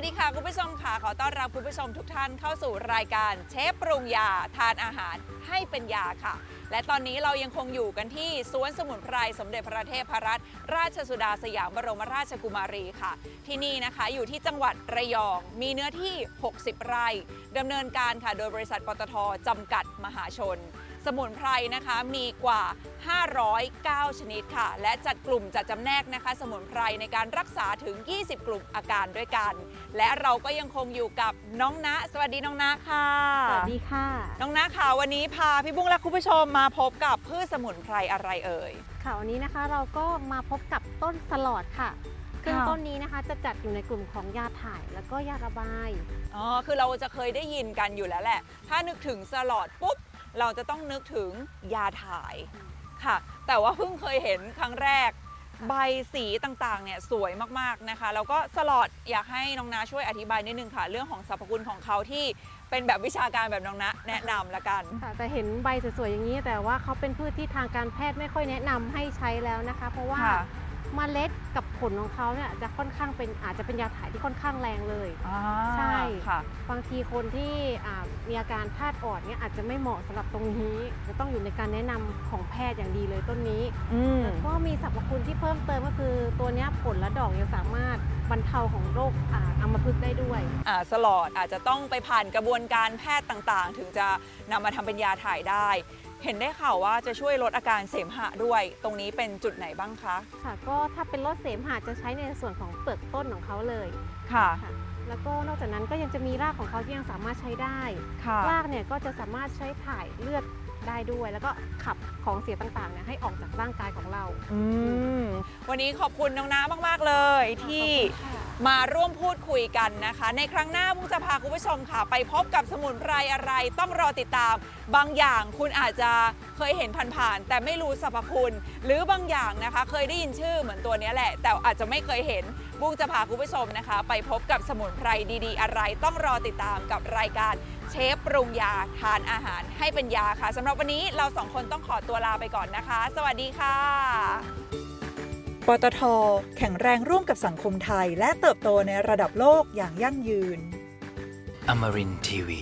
วัสดีค่ะ คุณผู้ชมค่ะ ขอต้อนรับคุณผู้ชมทุกท่านเข้าสู่รายการเชฟปรุงยาทานอาหารให้เป็นยาค่ะ และตอนนี้เรายังคงอยู่กันที่สวนสมุนไพรสมเด็จพระเทพรัตนราชสุดาสยามบรมราชกุมารีค่ะ ที่นี่นะคะอยู่ที่จังหวัดระยองมีเนื้อที่ 60 ไร่ดำเนินการค่ะโดยบริษัทปตทจำกัดมหาชน สมุนไพรนะคะมีกว่า 509 ชนิดค่ะ และจัดกลุ่มจัดจำแนกนะคะ สมุนไพรในการรักษาถึง 20 กลุ่มอาการด้วยกัน และเราก็ยังคงอยู่กับน้องนะ สวัสดีน้องนะค่ะ สวัสดีค่ะ น้องนะค่ะวันนี้พาพี่บุ้งและคุณผู้ชมมาพบกับพืชสมุนไพรอะไรเอ่ย ค่ะวันนี้นะคะเราก็มาพบกับต้นสลอดค่ะซึ่งค่ะต้นนี้นะคะจะจัดอยู่ในกลุ่มของยาถ่ายแล้วก็ยาระบาย อ๋อ คือเราจะเคยได้ยินกันอยู่แล้วแหละ ถ้านึกถึงสลอดปุ๊บ เราจะต้องนึกถึงยาถ่ายค่ะ แต่ว่าเพิ่งเคยเห็นครั้งแรก ใบสีต่างๆเนี่ยสวยมากๆนะคะ แล้วก็สลอดอยากให้น้องนาช่วยอธิบายนิดนึงค่ะ เรื่องของสรรพคุณของเขาที่เป็นแบบวิชาการแบบน้องนะแนะนำละกัน ค่ะแต่เห็นใบสวยๆอย่างนี้ แต่ว่าเขาเป็นพืชที่ทางการแพทย์ไม่ค่อยแนะนำให้ใช้แล้วนะคะ เพราะว่าค่ะ เมล็ดกับผลของเขาเนี่ยจะค่อนข้างเป็นอาจจะเป็นยาถ่ายที่ค่อนข้างแรงเลย อ่าใช่ ค่ะบางทีคนที่อ่ามีอาการธาตุอ่อนเนี่ยอาจจะไม่เหมาะสำหรับตรงนี้ จะต้องอยู่ในการแนะนำของแพทย์อย่างดีเลยต้นนี้ อืมก็มีสรรพคุณที่เพิ่มเติมก็คือตัวเนี้ยผลและดอกยังสามารถบรรเทาของโรคอ่าอัมพฤกษ์ได้ด้วย อ่าสลอดอาจจะต้องไปผ่านกระบวนการแพทย์ต่างๆ ถึงจะนำมาทำเป็นยาถ่ายได้ เห็นได้ข่าวว่าจะช่วยลดอาการเสมหะด้วย ตรงนี้เป็นจุดไหนบ้างคะ ค่ะ ก็ถ้าเป็นรสเสมหะจะใช้ในส่วนของเปลือกต้นของเขาเลยค่ะ ค่ะ แล้วก็นอกจากนั้นก็ยังจะมีรากของเขาที่ยังสามารถใช้ได้ ค่ะ รากเนี่ยก็จะสามารถใช้ถ่ายเลือดได้ด้วย แล้วก็ขับของเสียต่างๆเนี่ยให้ออกจากร่างกายของเรา อืม วันนี้ขอบคุณน้องน้ามาก ๆ เลยที่ มาร่วมพูดคุยกันนะคะ ในครั้งหน้ามุงจะพาคุณผู้ชมค่ะ ไปพบกับสมุนไพรอะไรต้องรอติดตาม บางอย่างคุณอาจจะเคยเห็นผ่านๆแต่ไม่รู้สรรพคุณ หรือบางอย่างนะคะ เคยได้ยินชื่อเหมือนตัวนี้แหละ แต่อาจจะไม่เคยเห็นบุ้งจะพาคุณผู้ชมนะคะ ไปพบกับสมุนไพรดีๆ อะไร ต้องรอติดตามกับรายการเชฟปรุงยาทานอาหารให้เป็นยาค่ะสำหรับวันนี้เราสองคนต้องขอตัวลาไปก่อนนะคะ สวัสดีค่ะ ปตท แข็งแรงร่วมกับสังคมไทย และเติบโตในระดับโลกอย่างยั่งยืน อมรินทีวี